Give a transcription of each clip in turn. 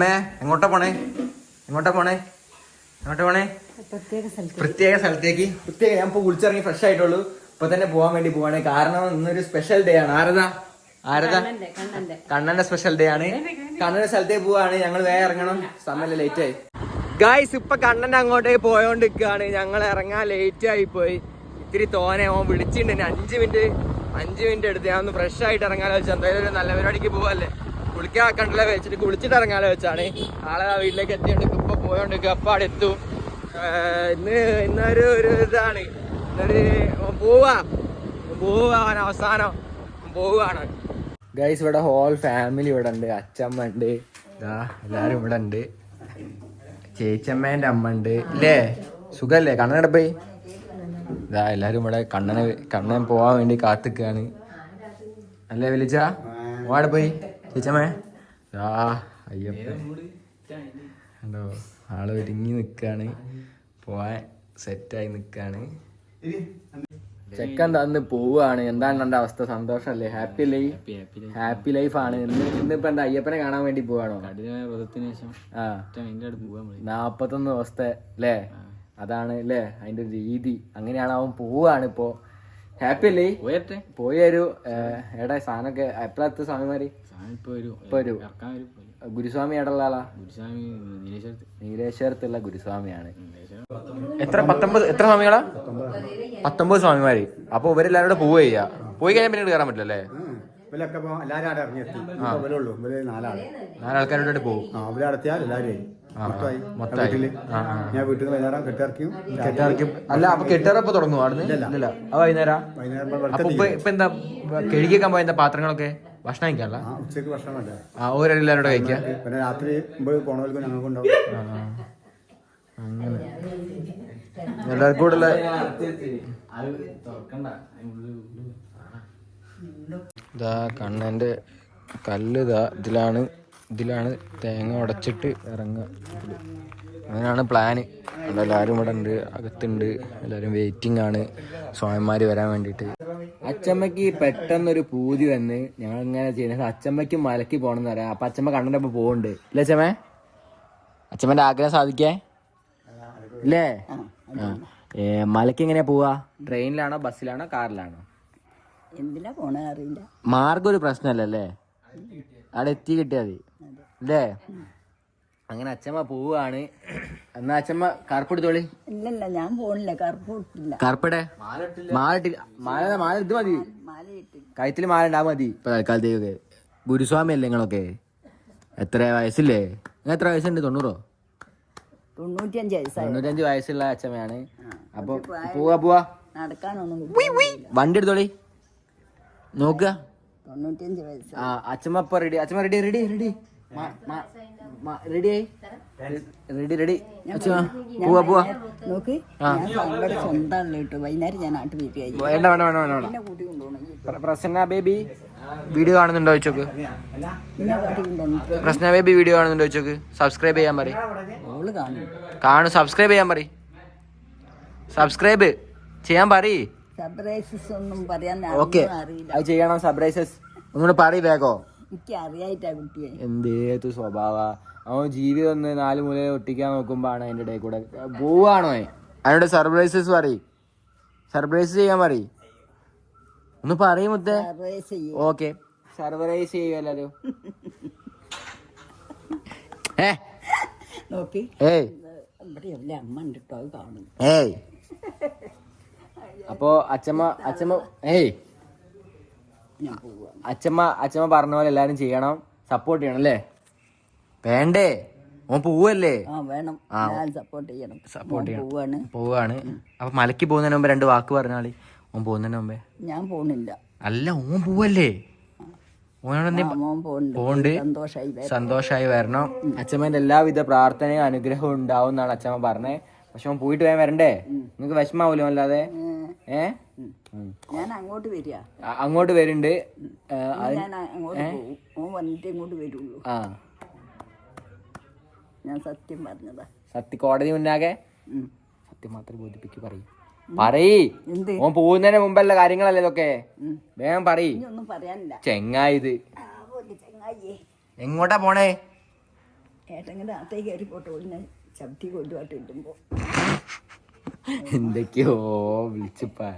അമ്മേ എങ്ങോട്ടാ പോണേ? എങ്ങോട്ടാ പോണേ? എങ്ങോട്ടാ പോണേ? പ്രത്യേക സ്ഥലത്ത്. പ്രത്യേക സ്ഥലത്തേക്ക്. പ്രത്യേക ഞാൻ ഇപ്പൊ വിളിച്ചിറങ്ങി ഫ്രഷ് ആയിട്ടുള്ളൂ. ഇപ്പൊ തന്നെ പോവാൻ വേണ്ടി പോവാണ്. കാരണം ഇന്നൊരു സ്പെഷ്യൽ ഡേ ആണ്. ആരതാ? ആരതാ? കണ്ണന്റെ സ്പെഷ്യൽ ഡേ ആണ്. കണ്ണന്റെ സ്ഥലത്തേക്ക് പോവാണ്. ഞങ്ങൾ വേഗം ഇറങ്ങണം. സമയം ലേറ്റ് ആയി. ഗായ്സ് ഇപ്പൊ കണ്ണന്റെ അങ്ങോട്ടേക്ക് പോയോണ്ട് നിൽക്കുകയാണ് ഞങ്ങൾ ഇറങ്ങാൻ ലേറ്റ് ആയി പോയി. ഇത്തിരി തോനെ ഓൻ വിളിച്ചിട്ടുണ്ട്. അഞ്ചു അഞ്ച് മിനിറ്റ് അഞ്ച് മിനിറ്റ് എടുത്ത് ഞാൻ ഒന്ന് ഫ്രഷ് ആയിട്ട് ഇറങ്ങാൻ വെച്ചാൽ എന്തായാലും ഒരു നല്ല പരിപാടിക്ക് പോവല്ലേ? കുളിക്കാൻ കണ്ടല്ലേ വെച്ചിട്ട് കുളിച്ചിട്ട് ഇറങ്ങാലോ വെച്ചാണ്. ആളെ ആ വീട്ടിലേക്ക് എത്തിയോണ്ട് ഇപ്പൊ പോയോണ്ട് അപ്പൊ അവിടെ എത്തും. ഇന്ന് ഇന്നൊരു ഒരു ഇതാണ്. ഇന്നൊരു പോവാ. പോവാൻ അവസാനം. പോവാണ്. ഗൈസ് ഇവിടെ ഹോൾ ഫാമിലി ഇവിടെ ഉണ്ട്. അച്ഛമ്മ ഉണ്ട്. എല്ലാരും ഇവിടെ ഉണ്ട്. ചേച്ചമ്മേന്റെ അമ്മ ഉണ്ട്. ഇല്ലേ? സുഖല്ലേ? കണ്ണനടെ പോയി? ഇതാ എല്ലാരും ഇവിടെ കണ്ണനെ കണ്ണൻ പോവാൻ വേണ്ടി കാത്തിക്കാണ്. അല്ലേ വിളിച്ച? പോയി? ചേച്ചമ്മേ ആ അയ്യപ്പ. ഉണ്ടോ ആൾ ഒരുങ്ങി നിക്കാണ്. പോവാൻ സെറ്റായി നിക്കാണ്. ചെക്കൻ തന്ന് പോവാണ്. എന്താണ് എന്റെ അവസ്ഥ? സന്തോഷല്ലേ? ഹാപ്പി ലൈഫ് ഹാപ്പി ലൈഫ് ആണ്. ഇന്ന് ഇന്നിപ്പോ എന്താ അയ്യപ്പനെ കാണാൻ വേണ്ടി പോവാണോ? നാപ്പത്തൊന്ന് ദിവസത്തെ അല്ലേ അതാണ് അല്ലേ അതിന്റെ ഒരു രീതി. അങ്ങനെയാണ് അവൻ പോവാണ് ഇപ്പോ. ഹാപ്പി അല്ലേ? പോയട്ടെ. പോയൊരു എടാ സാധനമൊക്കെ എപ്പോഴത്തെ സ്വാമിമാര്. ഗുരുസ്വാമി ഗുരുസ്വാമി നീലേശ്വരത്തുള്ള ഗുരുസ്വാമിയാണ്. എത്ര പത്തൊമ്പത് എത്ര സ്വാമികളാ? പത്തൊമ്പത് സ്വാമിമാര്. അപ്പൊ ഇവരെല്ലാരും കൂടെ പോവുക ചെയ്യാ. പോയി കഴിഞ്ഞാൽ പിന്നെ കയറാൻ ഇവലുള്ളൂ നാലാൾക്കാരോട് പോകും. ഞാൻ വീട്ടിൽ നിന്ന് വൈകുന്നേരം കെട്ടിറക്കിയും കെട്ടിറക്കും. അല്ല അപ്പൊ കെട്ടിറപ്പ് തുടങ്ങും അവിടെ അത് വൈകുന്നേരം? ഇപ്പൊ എന്താ കഴുകിയേക്കാൻ പോയ എന്താ പാത്രങ്ങളൊക്കെ? ഭക്ഷണം കഴിക്കാനുള്ള ഉച്ചയ്ക്ക് ഭക്ഷണം വേണ്ട? ആ ഓരെല്ലാരും കൂടെ കഴിക്കാം? പിന്നെ രാത്രി പോണവർക്ക് ഞങ്ങൾക്ക് ഉണ്ടാവും. അങ്ങനെ. എല്ലാവർക്കും കൂടെ ഇതാ കണ്ണന്റെ കല്ല് ഇതാ ഇതിലാണ്. ഇതിലാണ് തേങ്ങ ഉടച്ചിട്ട് ഇറങ്ങുക. അങ്ങനെയാണ് പ്ലാന് എല്ലാവരും ഇവിടെ ഉണ്ട് അകത്തുണ്ട്. എല്ലാവരും വെയിറ്റിംഗ് ആണ്. സ്വാമിമാര് വരാൻ വേണ്ടിയിട്ട്. അച്ചമ്മക്ക് പെട്ടെന്നൊരു പൂതി വന്ന് ഞങ്ങൾ ഇങ്ങനെ ചെയ്യുന്നത് അച്ചമ്മക്ക് മലക്കി പോകണം എന്ന് പറയാം. അപ്പൊ അച്ചമ്മ കണ്ണന്റെ ഒപ്പം പോകുന്നുണ്ട് ഇല്ലേ അച്ചമ്മ അച്ചമ്മന്റെ ആഗ്രഹം സാധിക്കേ? ഇല്ലേ? മലക്ക് എങ്ങനെയാ പോവാ? ട്രെയിനിലാണോ ബസ്സിലാണോ കാറിലാണോ? എന്തിനാ പോണ അറിയില്ല. മാർഗം ഒരു പ്രശ്നമല്ലേ അവിടെ എത്തി കിട്ടിയാ മതി. അല്ലേ അങ്ങനെ അച്ഛമ്മ പോവാണ് എന്നാ അച്ഛമ്മ കറുപ്പെടുത്തോളി ഇല്ലല്ല ഞാൻ പോണില്ല കറുപ്പിട്ടില്ല കറുപ്പടെ മാലിട്ട് മാല മാല ഇത് മതി. മാലയിട്ട് കഴുത്തിൽ മാല ഉണ്ടാ മതി. ഇപ്പൊ തൽക്കാലത്തേക്കൊക്കെ ഗുരുസ്വാമി അല്ലേ നിങ്ങളൊക്കെ? എത്ര വയസ്സില്ലേ? നിങ്ങൾ എത്ര വയസ്സുണ്ട്? തൊണ്ണൂറോ? തൊണ്ണൂറ്റിയഞ്ച് വയസ്സായി. തൊണ്ണൂറ്റഞ്ച് വയസ്സുള്ള അച്ഛമ്മയാണ്. അപ്പൊ പോവാ പോവാ. നടക്കാനൊന്നും വണ്ടി എടുത്തോളി. നോക്കുക. തൊണ്ണൂറ്റിയഞ്ച് വയസ്സ് ആ അച്ഛമ്മ ഇപ്പൊ റെഡി അച്ഛമ്മ ready ready ready ready ready പോവാ. പോവാ നോക്ക്. ഞാൻ ഇവിടെ കേട്ടോ. വൈകുന്നേരം ഞാൻ നാട്ടിൽ വരികയായി വേണ്ട വേണ്ട വേണ്ട വേണ്ട വേണ്ട എന്നെ കൂട്ടി കൊണ്ടുപോകണം. പ്ര- പ്രസന്ന ബേബി വീഡിയോ കാണുന്നുണ്ടോ ചോക്ക് പ്രസന്ന ബേബി വീഡിയോ കാണുന്നുണ്ടോ ചോക്ക് സബ്സ്ക്രൈബ് ചെയ്യാൻ പറയും. കാണും. കാണും. സബ്സ്ക്രൈബ് ചെയ്യാൻ പറയും. സബ്സ്ക്രൈബ് ചെയ്യാൻ പറയ്. സർപ്രൈസസ് ഒന്നും പറയാൻ ഓക്കെ അറിയില്ല. അത് ചെയ്യണം സർപ്രൈസസ് ഒന്നുകൂടെ പറയ് വേഗോ. എനിക്ക് അറിയായിട്ടാ കുട്ടിയെ എന്തേത് സ്വഭാവ? അവൻ ജീവിതം ഒന്ന് നാല് മൂല ഒട്ടിക്കാൻ നോക്കുമ്പോഴാണ് അതിന്റെ ഇടയിൽ കൂടെ പോവാണോ? അതിനോട് സർപ്രൈസസ് പറയും. സർപ്രൈസ് ചെയ്യാൻ പറയും. ഒന്ന് പറയും മുത്തേ. സർപ്രൈസ് ചെയ്യും. ഓക്കെ സർപ്രൈസ് ചെയ്യുമല്ലോ ഏ? നോക്കി. ഏയ്. ഇവിടെ എവിടെ അമ്മ ഉണ്ട് കേട്ടോ അത് കാണും ഏയ്. അപ്പോ അച്ഛമ്മ അച്ഛമ്മ ഏയ്. ഞാൻ പോവാ. അച്ഛമ്മ അച്ഛമ്മ പറഞ്ഞ പോലെ എല്ലാരും ചെയ്യണം. സപ്പോർട്ട് ചെയ്യണം അല്ലേ? വേണ്ടേ? ഓൻ പോവല്ലേ? ആ വേണം. ഞാൻ സപ്പോർട്ട് ചെയ്യണം. ചെയ്യണം. പോവാണ്. പോവാണ്. അപ്പൊ മലക്കി പോകുന്നതിന് മുമ്പ് രണ്ട് വാക്ക് പറഞ്ഞാളി ഓൻ പോകുന്നതിന് മുമ്പേ. ഞാൻ പോണില്ല. അല്ല ഓൻ പോവല്ലേ? ഓനോട് ആ, മോൻ പോണ്ട് പോണ്ട് സന്തോഷായി വരാം. സന്തോഷായി വരണം. അച്ഛമ്മേന്റെ എല്ലാവിധ പ്രാർത്ഥനയും അനുഗ്രഹവും ഉണ്ടാവും എന്നാണ് അച്ഛമ്മ പറഞ്ഞേ. പക്ഷെ ഓൻ പോയിട്ട് വേഗം വരണ്ടേ? നിങ്ങക്ക് വിഷമാവൂലോ അല്ലാതെ? ഏ. ഞാൻ അങ്ങോട്ട് വരിക. അങ്ങോട്ട് വരുന്നുണ്ട് ഞാൻ അങ്ങോട്ട് പോകും വന്നിട്ട് ഇങ്ങോട്ട് വരുള്ളൂ. ആ. ഞാൻ സത്യം പറഞ്ഞതാ. സത്യ കോടതി മുന്നാകെ. സത്യം മാത്രം ബോധിപ്പിക്ക് പറയും. പറയ്. ഓൻ പോകുന്നതിന് മുമ്പല്ല കാര്യങ്ങളല്ലേ ഇതൊക്കെ? വേഗം പറയ്. ഒരു ചങ്ങായിയെ. എങ്ങോട്ടാ പോണേ? ഏട്ടെങ്കിലും അകത്തേക്ക് കയറി പോട്ടെ. ഞാൻ ചവിട്ടി കൊണ്ടുപോയിട്ട് എന്തൊക്കെയോ വിളിച്ചപ്പാ.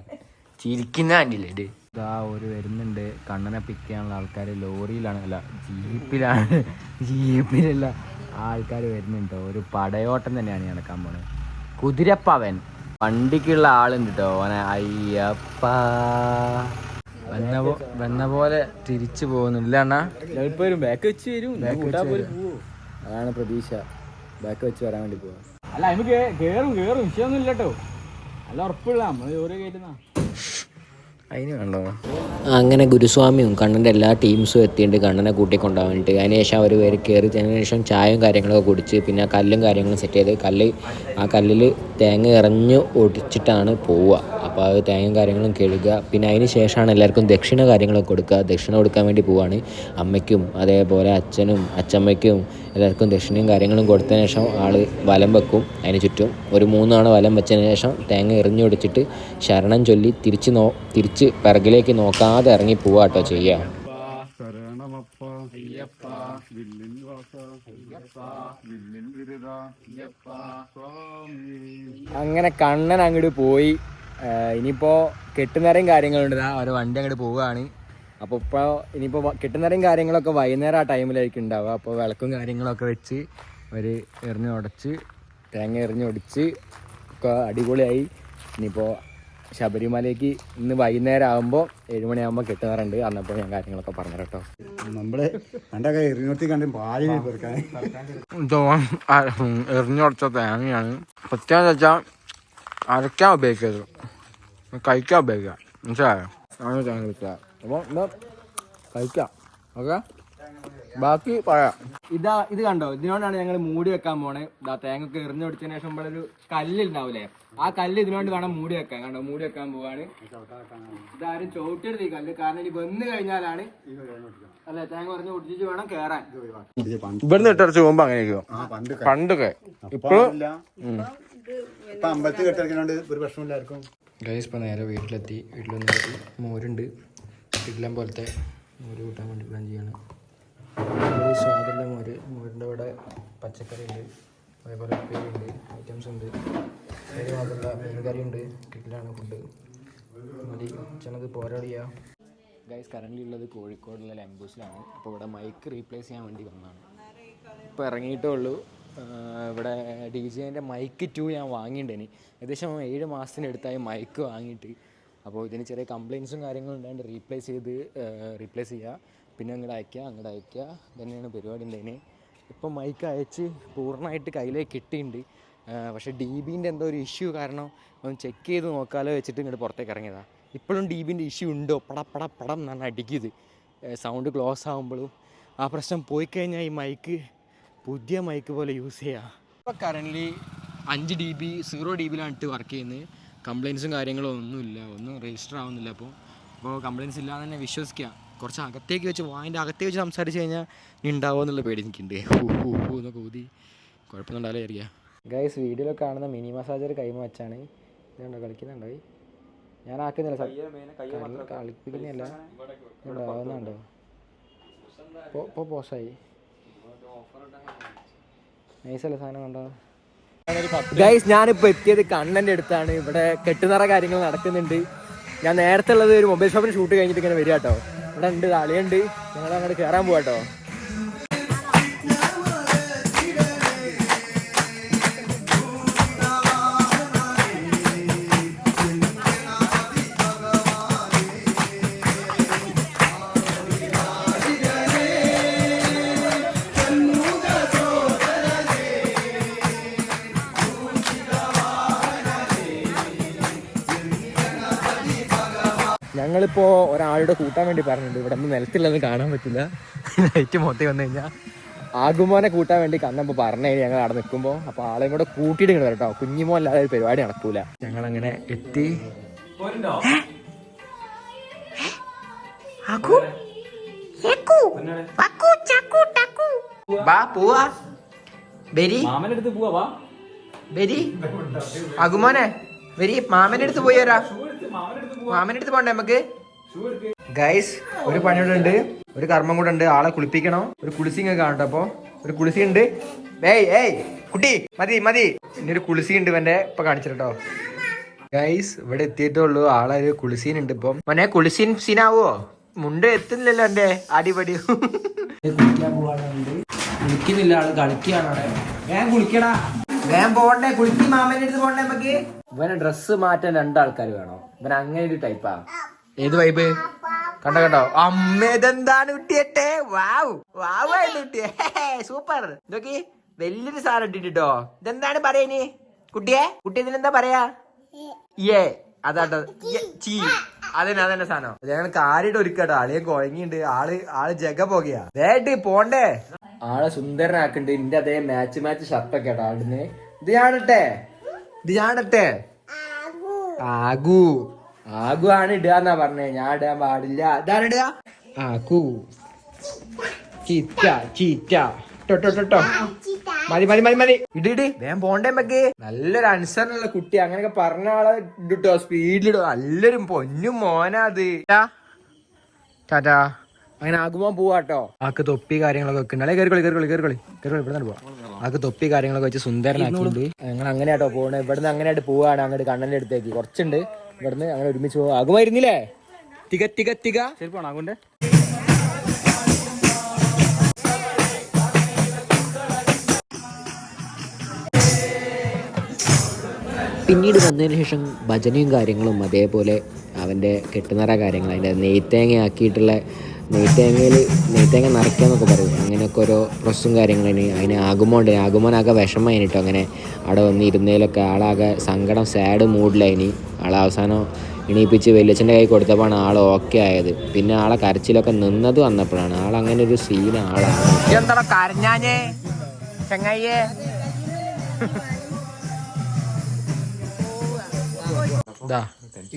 ചിരിക്കുന്ന കണ്ടില്ലേ ഇത്? ഇതാ ഒരു വരുന്നുണ്ട്. കണ്ണനെ പിക്ക് ചെയ്യാനുള്ള ആൾക്കാർ ലോറിയിലാണ്. അല്ല ജീപ്പിലാണ്. ജീപ്പിലല്ല ആൾക്കാർ വരുന്നുണ്ട്. ഒരു പടയോട്ടം തന്നെയാണ് ഈ നടക്കാൻ പോണത്. കുതിരപ്പവൻ. വണ്ടിക്കുള്ള ആളുണ്ട് കേട്ടോ അവനെ അയ്യപ്പ. വന്ന പോ വന്ന പോലെ തിരിച്ചു പോകുന്നില്ല അണ്ണാ. ബാക്ക് വെച്ച് വരും. അതാണ് പ്രതീക്ഷ. ബാക്ക് വെച്ച് വരാൻ വേണ്ടി പോവാ. അല്ല അതിന് കേറും കേറും. വിഷയമൊന്നും ഇല്ല കേട്ടോ നല്ല ഉറപ്പുള്ള. നമ്മൾ ജോലി കയറ്റുന്ന അങ്ങനെ ഗുരുസ്വാമിയും കണ്ണന്റെ എല്ലാ ടീംസും എത്തിയിട്ട് കണ്ണനെ കൂട്ടിക്കൊണ്ടുപോകാൻ വേണ്ടിയിട്ട് അതിനുശേഷം അവർ പേര് കയറി ശേഷം ചായയും കാര്യങ്ങളൊക്കെ കുടിച്ച് പിന്നെ കല്ലും കാര്യങ്ങളും സെറ്റ് ചെയ്ത് കല്ല് ആ കല്ലിൽ തേങ്ങ ഇറഞ്ഞ് ഒടിച്ചിട്ടാണ് പോവുക. അപ്പോൾ അത് തേങ്ങയും കാര്യങ്ങളും കഴുകുക. പിന്നെ അതിന് ശേഷമാണ് എല്ലാവർക്കും ദക്ഷിണ കാര്യങ്ങളൊക്കെ കൊടുക്കുക. ദക്ഷിണ കൊടുക്കാൻ വേണ്ടി പോവാണ്. അമ്മയ്ക്കും അതേപോലെ അച്ഛനും അച്ചമ്മയ്ക്കും എല്ലാവർക്കും ദക്ഷിണയും കാര്യങ്ങളും കൊടുത്തതിന് ശേഷം ആൾ വലം വെക്കും. അതിന് ചുറ്റും ഒരു മൂന്നാണ് വലം വെച്ചതിന് ശേഷം തേങ്ങ എറിഞ്ഞു എറിഞ്ഞൊടിച്ചിട്ട് ശരണം ചൊല്ലി തിരിച്ച് നോ തിരിച്ച് പിറകിലേക്ക് നോക്കാതെ ഇറങ്ങി പോവാട്ടോ ചെയ്യുക അങ്ങനെ കണ്ണൻ അങ്ങോട്ട് പോയി. ഇനിയിപ്പോ കെട്ടുന്നേരം കാര്യങ്ങളുണ്ട്. ഓരോ ഒരു വണ്ടി അങ്ങോട്ട് പോവുകയാണ് അപ്പോൾ ഇപ്പോൾ ഇനിയിപ്പോൾ കെട്ടുന്നേരം കാര്യങ്ങളൊക്കെ വൈകുന്നേരം ആ ടൈമിലായിരിക്കും ഉണ്ടാവുക. അപ്പോൾ വിളക്കും കാര്യങ്ങളൊക്കെ വെച്ച് ഒരു എറിഞ്ഞ് ഉടച്ച് തേങ്ങ എറിഞ്ഞ് ഒടിച്ച് ഒക്കെ അടിപൊളിയായി. ഇനിയിപ്പോൾ ശബരിമലയ്ക്ക് ഇന്ന് വൈകുന്നേരം ആകുമ്പോൾ ഏഴുമണിയാകുമ്പോൾ കിട്ടാറുണ്ട് അന്നപ്പോൾ ഞാൻ കാര്യങ്ങളൊക്കെ പറഞ്ഞു കേട്ടോ. നമ്മൾ പണ്ടൊക്കെ എറിഞ്ഞോട്ടി കണ്ട് പാലി പെറുക്കാൻ. എറിഞ്ഞുടച്ച തേങ്ങയാണ്. പ്രത്യേകം വെച്ചാൽ അരയ്ക്കാൻ ഉപയോഗിക്കരുത്. കഴിക്കാൻ ഉപയോഗിക്കുക. മനസ്സിലായോ? അങ്ങനെ തേങ്ങ അപ്പോൾ എന്താ കഴിക്കാം. ഓക്കെ? ബാക്കി പറയാം. ഇതാ ഇത് കണ്ടോ? ഇതിനോടാണ് ഞങ്ങൾ മൂടി വെക്കാൻ പോണേ. ഇതാ തേങ്ങ ഒക്കെ എറിഞ്ഞു കൊടുത്തതിന് ശേഷം ഇവിടെ ഒരു കല്ലുണ്ടാവില്ലേ ആ കല്ല് ഇതിനുവേണ്ടി വേണം മൂടി വെക്കാൻ. കണ്ടോ? മൂടി വെക്കാൻ പോവാണ്. ഇതാരും ചവിട്ടരുത് ഈ കല്ല്. കാരണം ഇനി വന്നു കഴിഞ്ഞാലാണ് അല്ലെ തേങ്ങ പറഞ്ഞ് ഒടിച്ചിട്ട് വേണം കേറാൻ. ഇവിടുന്ന് ഇട്ടടച്ച് പോകുമ്പോ അങ്ങനെ ആ പണ്ട് പണ്ടൊക്കെ. ഇപ്പോഴും ഇപ്പൊ അമ്പലത്തിൽ കെട്ടിറക്കുന്നോണ്ട് ഒരു പ്രശ്നമില്ലായിരിക്കും ഗൈസ് ഇപ്പോൾ നേരെ വീട്ടിലെത്തി. വീട്ടിൽ വന്നിട്ട് മോരുണ്ട്. ഇഡ്ലം പോലത്തെ മോര് കൂട്ടാൻ വേണ്ടി പ്ലാൻ ചെയ്യാണ്. സ്വാദുള്ള മോര്. മോരിന്റെ അവിടെ പച്ചക്കറി ഉണ്ട് അതേപോലെ ഉപ്പേരി ഉണ്ട് ഐറ്റംസ് ഉണ്ട്. അതിന് മാത്രമല്ല മീൻകറി ഉണ്ട് കിട്ടിലാണ് ഫുഡ് മതി ചെന്നത് പോരാടിയാ. ഗൈസ് കറന്റ് ഉള്ളത് കോഴിക്കോടുള്ള ലംബൂസിലാണ്. അപ്പോൾ ഇവിടെ മൈക്ക് റീപ്ലേസ് ചെയ്യാൻ വേണ്ടി വന്നതാണ്. ഇപ്പോൾ ഇറങ്ങിയിട്ടേ ഉള്ളൂ ഇവിടെ ഡി ജെന്റെ മൈക്ക് ടു ഞാൻ വാങ്ങിയിട്ടുണ്ടേനി ഏകദേശം ഏഴ് മാസത്തിനടുത്തായി മൈക്ക് വാങ്ങിയിട്ട്. അപ്പോൾ ഇതിന് ചെറിയ കംപ്ലയിൻസും കാര്യങ്ങളും ഉണ്ടായിട്ട് റീപ്ലേസ് ചെയ്ത് റീപ്ലേസ് ചെയ്യുക പിന്നെ അങ്ങോട്ട് അയക്കുക അങ്ങോട്ട് അയക്കുക തന്നെയാണ് പരിപാടി ഉണ്ടതിന് ഇപ്പോൾ മൈക്ക് അയച്ച് പൂർണമായിട്ട് കയ്യിലേക്ക് കിട്ടിയിട്ടുണ്ട് പക്ഷേ ഡി ബിന്റെ എന്തോ ഒരു ഇഷ്യൂ കാരണം ഒന്ന് ചെക്ക് ചെയ്ത് നോക്കാലോ വെച്ചിട്ട് ഇങ്ങോട്ട് പുറത്തേക്ക് ഇറങ്ങിയതാണ് ഇപ്പോഴും ഡി ബിന്റെ ഇഷ്യൂ ഉണ്ടോ? പട പട പടം എന്നാണ് അടിക്കിയത്. സൗണ്ട് ക്ലോസ് ആകുമ്പോഴും ആ പ്രശ്നം പോയി കഴിഞ്ഞാൽ ഈ മൈക്ക് പുതിയ മൈക്ക് പോലെ യൂസ് ചെയ്യാം. ഇപ്പോൾ കറന്റ്ലി അഞ്ച് ഡി ബി സീറോ ഡി ബിയിലാണ് വർക്ക് ചെയ്യുന്നത് കംപ്ലയിൻസും കാര്യങ്ങളും ഒന്നുമില്ല. ഒന്നും രജിസ്റ്റർ ആവുന്നില്ല അപ്പോൾ അപ്പോൾ കംപ്ലയിൻസ് ഇല്ലാതെ തന്നെ വിശ്വസിക്കുക കുറച്ച് അകത്തേക്ക് വെച്ച് വായിന്റെ അകത്തേക്ക് വെച്ച് സംസാരിച്ച് കഴിഞ്ഞാൽ ഇനി ഉണ്ടാവുമോ എന്നുള്ള പേടി എനിക്കുണ്ട്. ഹൂ ഹൂ ഹൂ എന്നൊക്കെ ഊതി. കുഴപ്പമൊന്നും ഉണ്ടാവില്ല അറിയാം ഗൈസ് വീഡിയോയിൽ കാണുന്ന മിനി മസാജർ കൈമ വെച്ചാണ്. ഇതുണ്ടോ കളിക്കുന്നുണ്ടോ? ഞാൻ ആക്കുന്നില്ല. കളിപ്പിക്കുന്നില്ല ഉണ്ടാവുന്നുണ്ടോ ഇപ്പോൾ പോസായി. നൈസല്ലേ സാധനം കണ്ടോ? ഗൈസ് ഞാനിപ്പോൾ എത്തിയത് കണ്ണന്റെ അടുത്താണ്. ഇവിടെ കെട്ടുനിറ കാര്യങ്ങൾ നടക്കുന്നുണ്ട്. ഞാൻ നേരത്തെ ഉള്ളത് ഒരു മൊബൈൽ ഷോപ്പിന് ഷൂട്ട് കഴിഞ്ഞിട്ട് ഇങ്ങനെ വരിക കേട്ടോ. ഇവിടെ ഉണ്ട് കളിയുണ്ട് ഞങ്ങൾ അങ്ങോട്ട് കയറാൻ പോവാട്ടോ. ഞങ്ങളിപ്പോൾ ഒരാളുടെ കൂട്ടാൻ വേണ്ടി പറഞ്ഞിട്ടുണ്ട്. ഇവിടെ നിന്ന് നിലത്തില്ലെന്ന് കാണാൻ പറ്റില്ല. ലൈറ്റ് മൊത്തം വന്നു കഴിഞ്ഞാൽ ആകുമോനെ കൂട്ടാൻ വേണ്ടി കന്നപ്പോൾ പറഞ്ഞു ഞങ്ങൾ അവിടെ നിൽക്കുമ്പോൾ അപ്പോൾ ആളെയും കൂടെ കൂട്ടിയിട്ട് ഇങ്ങനെ വരട്ടോ. കുഞ്ഞിമോ അല്ലാതെ ഒരു പരിപാടി നടക്കൂല. ഞങ്ങൾ അങ്ങനെ എത്തി അടുത്ത് പോയി വരാ. അടുത്ത് പോണ്ടേ നമുക്ക്? ഗൈസ് ഒരു പണിയുടെ ഉണ്ട് ഒരു കർമ്മം കൂടെ ഉണ്ട്. ആളെ കുളിപ്പിക്കണം. ഒരു കുളിസിങ് കാണട്ടെ അപ്പൊ. ഒരു കുളിസി ഉണ്ട്. ഏയ് ഏയ് കുട്ടി മതി മതി. ഇനി ഒരു കുളിസി ഉണ്ട് ഇവന്റെ. ഇപ്പൊ കാണിച്ചിട്ടോ ഗൈസ് ഇവിടെ എത്തിയിട്ടുള്ളൂ ആളെ ഒരു കുളിസീൻ ഉണ്ട് ഇപ്പം. മോനെ കുളിസീൻ സീനാവോ മുണ്ട് എത്തുന്നില്ലല്ലോ എന്റെ അടിപടി. കുളിക്കുന്നില്ല ആൾ കളിക്കുകയാണ് അവിടെ. വേഗം കുളിക്കടാ. വേഗം പോണ്ടേ കുളിക്കി. മാമന്റെ അടുത്ത് പോണ്ടേ നമുക്ക്? ഇവനെ ഡ്രസ്സ് മാറ്റാൻ രണ്ടാൾക്കാർ വേണോ. ഇവൻ അങ്ങനെ ഒരു ടൈപ്പാ ഏത് വൈബ് കണ്ട കണ്ടോ? അമ്മ ഇതെന്താണ് കുട്ടിയട്ടെ? വാവ്. വാവ് കുട്ടിയെ. സൂപ്പർ. നോക്കി വലിയൊരു സാധനം ഇട്ടിട്ടോ ഇതെന്താണ് പറയണി? കുട്ടിയെ കുട്ടി ഇതിനെന്താ പറയാ? ഏ. അതാട്ടോ. ചീ. അതന്നെ അതന്നെ സാധനം. ഞങ്ങൾ കാരിട്ട് ഒരുക്കട്ടോ ആളിയെ കുഴങ്ങിണ്ട് ആൾ ആൾ ജഗ പോകയാ. വേട്ട് പോണ്ടേ. ആളെ സുന്ദരനാക്കണ്ട് ഇന്റെ അതേ മാച്ച് മാച്ച് ഷർട്ടൊക്കെ ആട്ടോ ആളിന് ഇത് ഞാനിട്ടെ. ഇത് ഞാനിട്ടെ. ആകൂ ആകു ആണ് ഇടുക എന്നാ പറഞ്ഞേ. ഞാൻ ഇടാൻ പാടില്ല. ഇതാണ് ഇടുക? ആകു ചീറ്റ ചീറ്റ ടോ, ടോ, ടോ, ടോ. മതി മതി മതി മതി. ഇടി ഇടി. വേഗം പോണ്ടേ മക്ക് നല്ലൊരു അനുസരണുള്ള കുട്ടി. അങ്ങനെയൊക്കെ പറഞ്ഞ ആളെ ഇട്ടോ സ്പീഡിലിടോ നല്ലൊരു പൊന്നും മോനാ അത്. ടാറ്റാ അങ്ങനെ ആകുമ്പോ പോവാട്ടോ. ആക്ക് തൊപ്പി കാര്യങ്ങളൊക്കെ വെക്കുന്നുണ്ട് അല്ലെ? കയറിക്കളി കയറിക്കളി കയറിക്കളി കയറിക്കൊളി ഇവിടെ നിന്ന് പോവാം. ആക്ക് തൊപ്പി കാര്യങ്ങളൊക്കെ വെച്ച് സുന്ദരനാക്കിയിട്ടുണ്ട് ഞങ്ങൾ അങ്ങനെയാട്ടോ പോണേ. ഇവിടുന്ന് അങ്ങനെയായിട്ട് പോവാണ് അങ്ങോട്ട് കണ്ണന്റെ അടുത്തേക്ക്. കുറച്ചുണ്ട്. ഇവിടുന്ന് അങ്ങനെ ഒരുമിച്ച് പോവാം. ആകുമായിരുന്നില്ലേ? തിക തിക തിക. ശരി പോണോ. ആകുണ്ട്. പിന്നീട് വന്നതിന് ശേഷം ഭജനയും കാര്യങ്ങളും അതേപോലെ അവന്റെ കെട്ടുനിറ കാര്യങ്ങൾ അതിന്റെ നെയ്ത്തേങ്ങ ആക്കിയിട്ടുള്ള നെയ്ത്തേങ്ങയിൽ നെയ്ത്തേങ്ങ നിറയ്ക്കുക എന്നൊക്കെ പറയും. അങ്ങനെയൊക്കെ ഓരോ പ്രൊസസ്സും കാര്യങ്ങളും അതിന് ആകുമോണ്ട് ആകുമോനാകെ വിഷമമായിട്ടോ അങ്ങനെ അവിടെ വന്ന് ഇരുന്നതിലൊക്കെ ആളാകെ സങ്കടം സാഡ് മൂഡിലായിനി ആളെ അവസാനം എണീപ്പിച്ച് വലിയച്ഛന്റെ കൈ കൊടുത്തപ്പോഴാണ് ആൾ ഓക്കെ ആയത്. പിന്നെ ആളെ കരച്ചിലൊക്കെ നിന്നത് വന്നപ്പോഴാണ്. ആൾ അങ്ങനെ ഒരു സീൻ ആളാണ് കരഞ്ഞാഞ്ഞേ? ചങ്ങായിയേ? ഇതാ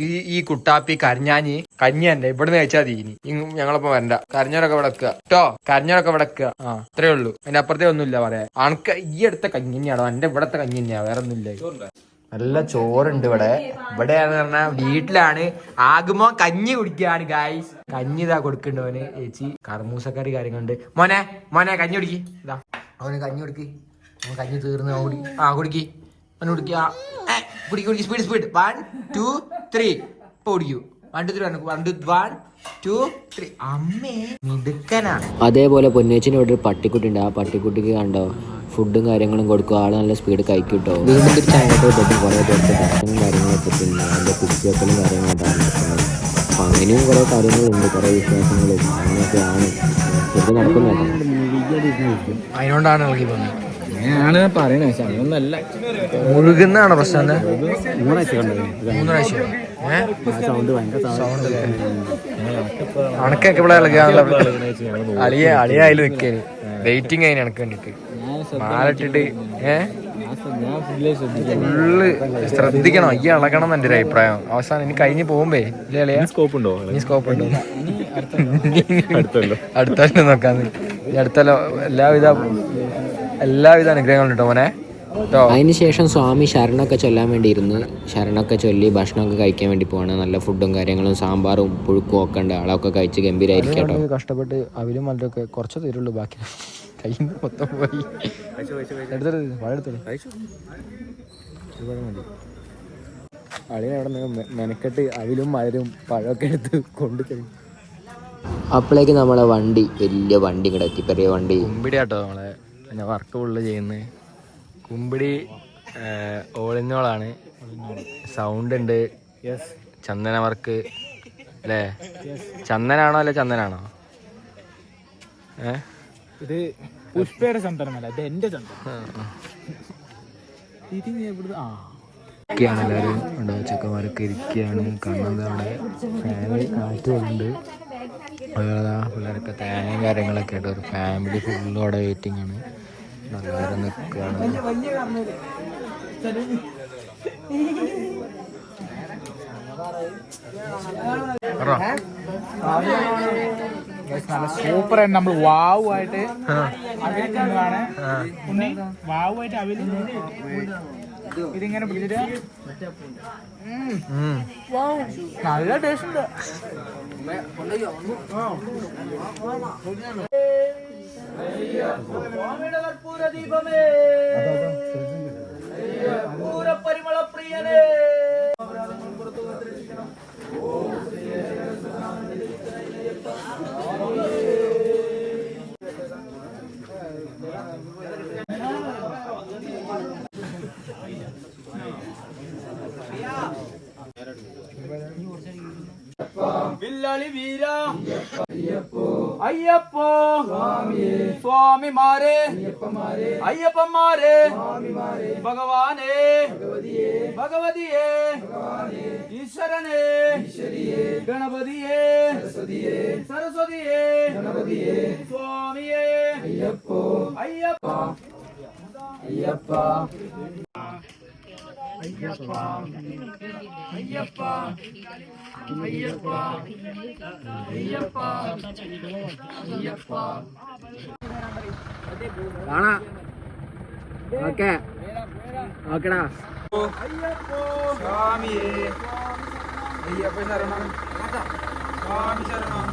ഈ ഈ കുട്ടാപ്പി കരിഞ്ഞാഞ്ഞി കഞ്ഞി തന്നെ ഇവിടുന്ന് കഴിച്ചാൽ മതി ഇനി. ഇങ്ങ് ഞങ്ങളൊപ്പം വരണ്ട. കരഞ്ഞോരൊക്കെ വിടക്കുക കേട്ടോ കരഞ്ഞോരൊക്കെ വിടക്കുക ആ അത്രേ ഉള്ളൂ. അതിന്റെ അപ്പുറത്തേ ഒന്നുമില്ല പറയാ. അണക്ക ഈ അടുത്ത കഞ്ഞി തന്നെയാണോ? എന്റെ ഇവിടത്തെ കഞ്ഞി തന്നെയാ. വേറെ ഒന്നുമില്ല. നല്ല ചോറുണ്ട് ഇവിടെ. ഇവിടെയാന്ന് പറഞ്ഞാൽ വീട്ടിലാണ്. ആകുമോ കഞ്ഞി കുടിക്കുകയാണ് ഗായ്സ് കഞ്ഞി ഇതാ കൊടുക്കണ്ടവന് ചേച്ചി കർമൂസക്കറി കാര്യങ്ങളുണ്ട്. മോനെ മോനെ കഞ്ഞി കുടിക്കി. ഇതാ. അവന് കഞ്ഞി കുടിക്കി. കഞ്ഞി തീർന്ന് കുടി ആ കുടിക്കി. അവന് കുടിക്കുക കുടിക്ക് കുടിക്ക് speed speed one two three ഇപ്പൊ കുടിക്കൂ അതേപോലെ പൊന്നേച്ചിന് ഇവിടെ ഒരു പട്ടിക്കുട്ടി ഉണ്ട് ആ പട്ടിക്കുട്ടിക്ക് കണ്ടോ? ഫുഡും കാര്യങ്ങളും കൊടുക്കും. ആൾ നല്ല സ്പീഡ് കഴിക്കൂട്ടോ വീണ്ടും തിരിച്ച് അങ്ങോട്ട് പോയിട്ട് കുറേ പേർക്ക് ഭക്ഷണം കാര്യങ്ങളൊക്കെ പിന്നെ അതിന്റെ പിടിച്ചുവെക്കലും കാര്യങ്ങളും ഉണ്ടാകുന്നുണ്ട് അപ്പം അങ്ങനെയും കുറേ കാര്യങ്ങളുണ്ട്. കുറേ വിശ്വാസങ്ങളും അങ്ങനെയൊക്കെയാണ്. ഇത് നടക്കുന്നുണ്ട് അതിനോണ്ടാണ് ഇറങ്ങി പോകുന്നത്. ഞാനാണ് പറയണേ. പക്ഷെ അങ്ങനൊന്നല്ല മുഴുകുന്നാണ് പ്രശ്നം? മൂന്നാഴ്ച കണ്ടത്. മൂന്ന് പ്രാവശ്യം ഏഹ് സൗണ്ട് ഭയങ്കര സൗണ്ട്. അണക്കൊക്കെ ഇവിടെ ഇളകാനുള്ള അളിയ അളിയായാലും നിക്കേന് വെയിറ്റിംഗ് അതിന് അണക്ക് വേണ്ടിട്ട് മാലിട്ടിട്ട് ഏഹ് ഫുള്ള് ശ്രദ്ധിക്കണം. ഈ ഇളകണം എന്റെ ഒരു അഭിപ്രായം. അവസാനം ഇനി കഴിഞ്ഞ് പോകുമ്പേ ഇല്ലേ സ്കോപ്പ് ഉണ്ടോ? ഇനി സ്കോപ്പ് ഉണ്ടോ. അടുത്തല്ലോ. നോക്കാന്ന് ഈ അടുത്തല്ലോ. എല്ലാവിധ എല്ലാവിധ അനുഗ്രഹങ്ങളും കേട്ടോ മോനെ. അതിനുശേഷം സ്വാമി ശരണൊക്കെ ചൊല്ലാൻ വേണ്ടി ഇരുന്ന് ശരണൊക്കെ ചൊല്ലി ഭക്ഷണമൊക്കെ കഴിക്കാൻ വേണ്ടി പോവാണ്. നല്ല ഫുഡും കാര്യങ്ങളും സാമ്പാറും പുഴുക്കും ഒക്കെ ഉണ്ട്. ആളൊക്കെ കഴിച്ച് ഗംഭീരായിരിക്കും കേട്ടോ. കഷ്ടപ്പെട്ട് അവരും മല്ലൊക്കെ കുറച്ച് തരുള്ളൂ. ബാക്കി കയ്യിൽ നിന്ന് മൊത്തം പോയി. അവിടെ മെനക്കെട്ട് അവിലും മലരും പഴമൊക്കെ എടുത്ത് കൊണ്ടു കഴിഞ്ഞു അപ്പോഴേക്ക് നമ്മളെ വണ്ടി വലിയ വണ്ടി ഇങ്ങോട്ട് എത്തി. ചെറിയ വണ്ടി. കേട്ടോ നമ്മളെ. ഞാൻ വർക്ക് ഫുള്ള് ചെയ്യുന്നത് കുമ്പിടി ഓളിഞ്ഞോളാണ് സൗണ്ട് ഉണ്ട്. ചന്ദന വർക്ക് അല്ലേ? ചന്ദനാണോ അല്ലെ ചന്ദനാണോ? ഏ? ഇത് പുഷ്പയുടെ ചന്ദനമല്ല ഇത് എന്റെ ചന്ദനം. ആ ഇരിക്കുകയാണ് എല്ലാവരും. ഉണ്ടോ ചെക്കന്മാരൊക്കെ ഇരിക്കുകയാണ്. കാണുന്നത് അവിടെ ഫാമിലി കാറ്റുണ്ട് അതുപോലെ പിള്ളേരൊക്കെ തേങ്ങയും കാര്യങ്ങളൊക്കെ ആയിട്ട് ഒരു ഫാമിലി ഫുള്ളും അവിടെ വെയിറ്റിംഗ് ആണ്. എല്ലാവരും നിൽക്കുകയാണ്. നല്ല സൂപ്പർ ആയിട്ട് നമ്മൾ വാവ് ആയിട്ട് ഉണ്ണി വാവ് ആയിട്ട് അവിൽ ഇതിങ്ങനെ പിടിച്ചിട്ട്. നല്ല ടേസ്റ്റ് ഉണ്ട്. ಕರ್ಪೂರ ದೀಪಮೇ ಪೂರ ಪರಿಮಳ ಪ್ರಿಯನೇ ಬಿಲ್ಲಳಿ ವೀರ ஐயப்போ. சுவாமி. மாறே. ஐயப்ப மாறே. பகவானே. பகவதியே. ஈஸ்வரனே. கணபதியே. சரஸ்வதியே. சுவாமியே. ஐயப்போ. ஐயப்பா. ஐயப்பா. അയ്യപ്പോ. അയ്യപ്പ. അയ്യപ്പ. കാണാ. ഓക്കെ. ഓക്കെടാ. അയ്യപ്പോ സ്വാമിയെ. അയ്യപ്പ ശരണം. സ്വാമി ശരണം.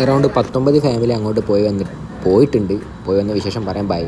അറൗണ്ട് പത്തൊമ്പത് ഫാമിലി അങ്ങോട്ട് പോയി വന്നിട്ട്. പോയിട്ടുണ്ട്. പോയി വന്ന വിശേഷം പറയാൻ ബൈ